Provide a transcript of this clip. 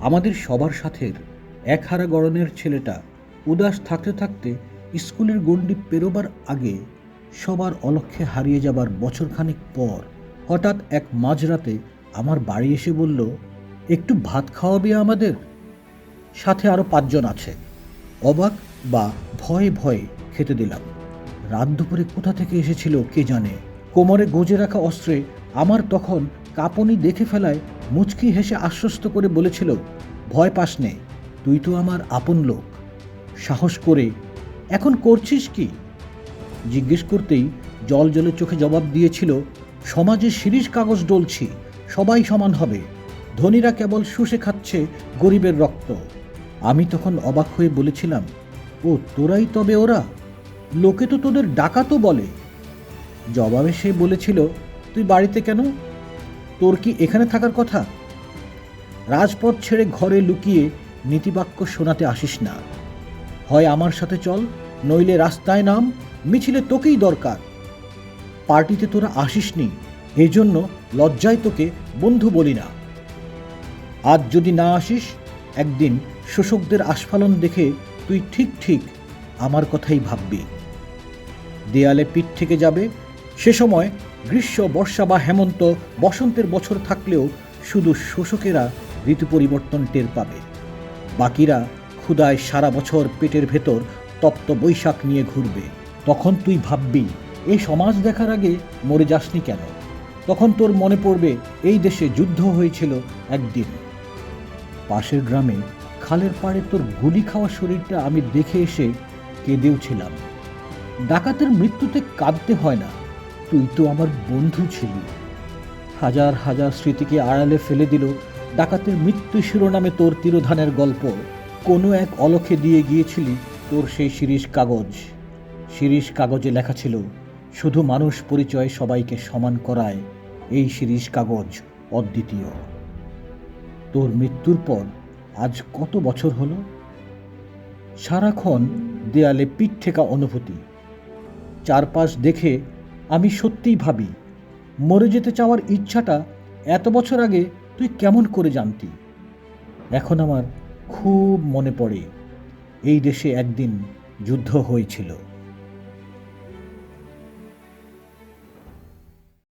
আমাদের সবার সাথের একহারা গড়নের ছেলেটা উদাস থাকতে থাকতে স্কুলের গণ্ডি পেরোবার আগে সবার অলক্ষ্যে হারিয়ে যাবার বছরখানেক পর হঠাৎ এক মাঝরাতে আমার বাড়ি এসে বলল, একটু ভাত খাওয়াবে আমাদের? সাথে আরও পাঁচজন আছে। অবাক বা ভয়ে ভয়ে খেতে দিলাম। রাত দুপুরে কোথা থেকে এসেছিল কে জানে? কোমরে গজে রাখা অস্ত্রে আমার তখন কাঁপনি দেখে ফেলায় মুচকি হেসে আশ্বস্ত করে বলেছিল, ভয় পাস নে, তুই তো আমার আপন লোক। সাহস করে, এখন করছিস কি? জিজ্ঞেস করতেই জল জলে চোখে জবাব দিয়েছিল, সমাজে শিরিষ কাগজ ডলছি, সবাই সমান হবে। ধনীরা কেবল শুষে খাচ্ছে গরিবের রক্ত। আমি তখন অবাক হয়ে বলেছিলাম, ও, তোরাই তবে ওরা? লোকে তো তোদের ডাকাতও বলে। জবাবে সে বলেছিল, তুই বাড়িতে কেন তোর কি এখানে থাকার কথা? রাজপথ ছেড়ে ঘরে লুকিয়ে নীতিবাক্য শোনাতে আসিস না। হয় আমার সাথে চল, নইলে রাস্তায় নাম, মিছিলে তোকেই দরকার। পার্টিতে তোরা আসিসনি এই জন্য লজ্জায় তোকে বন্ধু বলি না। আজ যদি না আসিস, একদিন শোষকদের আস্ফালন দেখে তুই ঠিক ঠিক আমার কথাই ভাববি। দেয়ালে পিঠ থেকে যাবে, সে সময় গ্রীষ্ম, বর্ষা বা হেমন্ত বসন্তের বছর থাকলেও শুধু শোষকেরা ঋতু পরিবর্তন টের পাবে। বাকিরা ক্ষুদায় সারা বছর পেটের ভেতর তপ্ত বৈশাখ নিয়ে ঘুরবে। তখন তুই ভাববি, এই সমাজ দেখার আগে মরে যাসনি কেন? তখন তোর মনে পড়বে, এই দেশে যুদ্ধ হয়েছিল একদিন। পাশের গ্রামে খালের পাড়ে তোর গুলি খাওয়া শরীরটা আমি দেখে এসে কেঁদেও ছিলাম। ডাকাতের মৃত্যুতে কাঁদতে হয় না। তুই তো আমার বন্ধু ছিলি। হাজার হাজার স্মৃতিকে আড়ালে ফেলে দিল ডাকাতের মৃত্যু শিরোনামে তোর তিরোধানের গল্প। কোনো এক অলখে দিয়ে গিয়েছিলি তোর সেই শিরিষ কাগজ। শিরিষ কাগজে লেখা ছিল, শুধু মানুষ পরিচয় সবাইকে সমান করায়, এই শিরিষ কাগজ অদ্বিতীয়। তোর মৃত্যুর পর আজ কত বছর হলো? সারাক্ষণ দেয়ালে পিঠ ঠেকা অনুভূতি। চারপাশ দেখে আমি সত্যিই ভাবি, মরে যেতে চাওয়ার ইচ্ছাটা এত বছর আগে তুই কেমন করে জানতি? এখন আমার খুব মনে পড়ে, এই দেশে একদিন যুদ্ধ হয়েছিল।